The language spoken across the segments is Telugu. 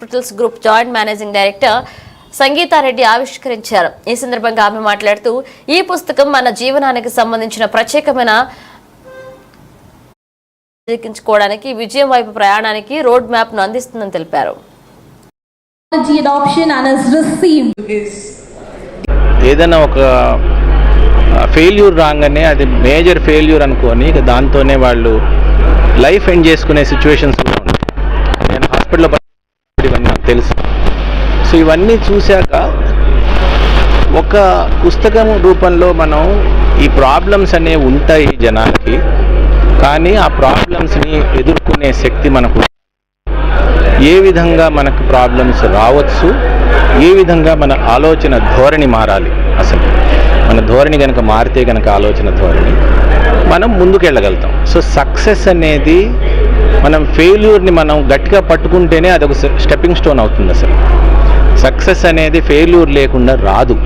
Hospitals group joint managing director Sangeetha Reddy ఆవిష్కరించారు. ఈ సందర్భంగా ఆమె మాట్లాడుతూ ఈ పుస్తకం మన జీవనానికి సంబంధించిన ప్రత్యేకమైన జీవించుకోవడానికి విజయం వైపు ప్రయాణానికి రోడ్ మ్యాప్ను అందిస్తుందని తెలిపారు. ఏదైనా ఒక ఫెయిల్యూర్ రాగానే అది మేజర్ ఫెయిల్యూర్ అనుకొని ఇక దాంతోనే వాళ్ళు లైఫ్ ఎండ్ చేసుకునే సిచ్యువేషన్స్ కూడా ఉన్నాయి నేను హాస్పిటల్లో పడి ఇవన్నీ నాకు తెలుసు. సో ఇవన్నీ చూశాక ఒక పుస్తకం రూపంలో మనం ఈ ప్రాబ్లమ్స్ అనేవి ఉంటాయి జనాలకి కానీ ఆ ప్రాబ్లమ్స్ని ఎదుర్కొనే శక్తి మనకు ఏ విధంగా మనకు ప్రాబ్లమ్స్ రావచ్చు ఏ విధంగా మన ఆలోచన ధోరణి మారాలి అసలు? మన ధోరణి కనుక మారితే కనుక ఆలోచన ధోరణి మనం ముందుకెళ్ళగలుగుతాం. సో సక్సెస్ అనేది మనం ఫెయిల్యూర్ని మనం గట్టిగా పట్టుకుంటేనే అది ఒక స్టెప్పింగ్ స్టోన్ అవుతుంది అసలు. సక్సెస్ అనేది ఫెయిల్యూర్ లేకుండా రాదు.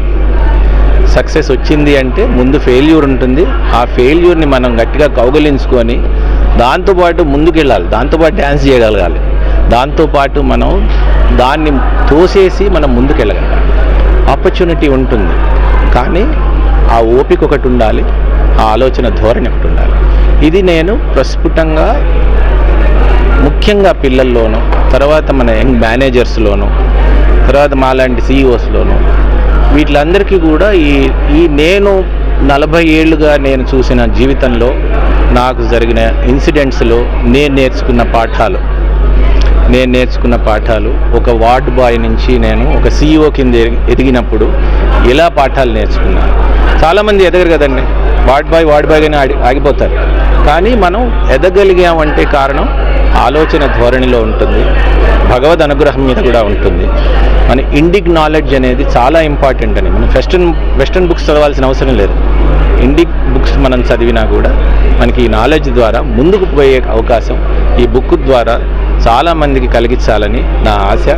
సక్సెస్ వచ్చింది అంటే ముందు ఫెయిల్యూర్ ఉంటుంది. ఆ ఫెయిల్యూర్ని మనం గట్టిగా కౌగలించుకొని దాంతోపాటు ముందుకెళ్ళాలి. దాంతోపాటు డ్యాన్స్ చేయగలగాలి. దాంతోపాటు మనం దాన్ని తోసేసి మనం ముందుకెళ్ళగలం ఆపర్చునిటీ ఉంటుంది. కానీ ఆ ఓపిక ఒకటి ఉండాలి. ఆ ఆలోచన ధోరణి ఒకటి ఉండాలి. ఇది నేను ప్రస్ఫుటంగా ముఖ్యంగా పిల్లల్లోనూ తర్వాత మన యంగ్ మేనేజర్స్లోను తర్వాత మాలాంటి సీఈఓస్లోనూ వీటిలందరికీ కూడా ఈ ఈ నేను నలభై ఏళ్ళుగా నేను చూసిన జీవితంలో నాకు జరిగిన ఇన్సిడెంట్స్లో నేను నేర్చుకున్న పాఠాలు. నేను నేర్చుకున్న పాఠాలు ఒక వార్డ్ బాయ్ నుంచి నేను ఒక సీఈఓ కింద ఎదిగినప్పుడు ఎలా పాఠాలు నేర్చుకున్నాను చాలామంది ఎదగరు కదండి వార్డ్ బాయ్ వార్డ్ బాయ్ ఆగిపోతారు. కానీ మనం ఎదగలిగామంటే కారణం ఆలోచన ధోరణిలో ఉంటుంది. భగవద్ అనుగ్రహం మీద కూడా ఉంటుంది. మన ఇండిక్ నాలెడ్జ్ అనేది చాలా ఇంపార్టెంట్ అని. మనం వెస్టర్న్ వెస్టర్న్ బుక్స్ చదవాల్సిన అవసరం లేదు. ఇండిక్ బుక్స్ మనం చదివినా కూడా మనకి ఈ నాలెడ్జ్ ద్వారా ముందుకు పోయే అవకాశం ఈ బుక్ ద్వారా చాలామందికి కలిగించాలని నా ఆశ.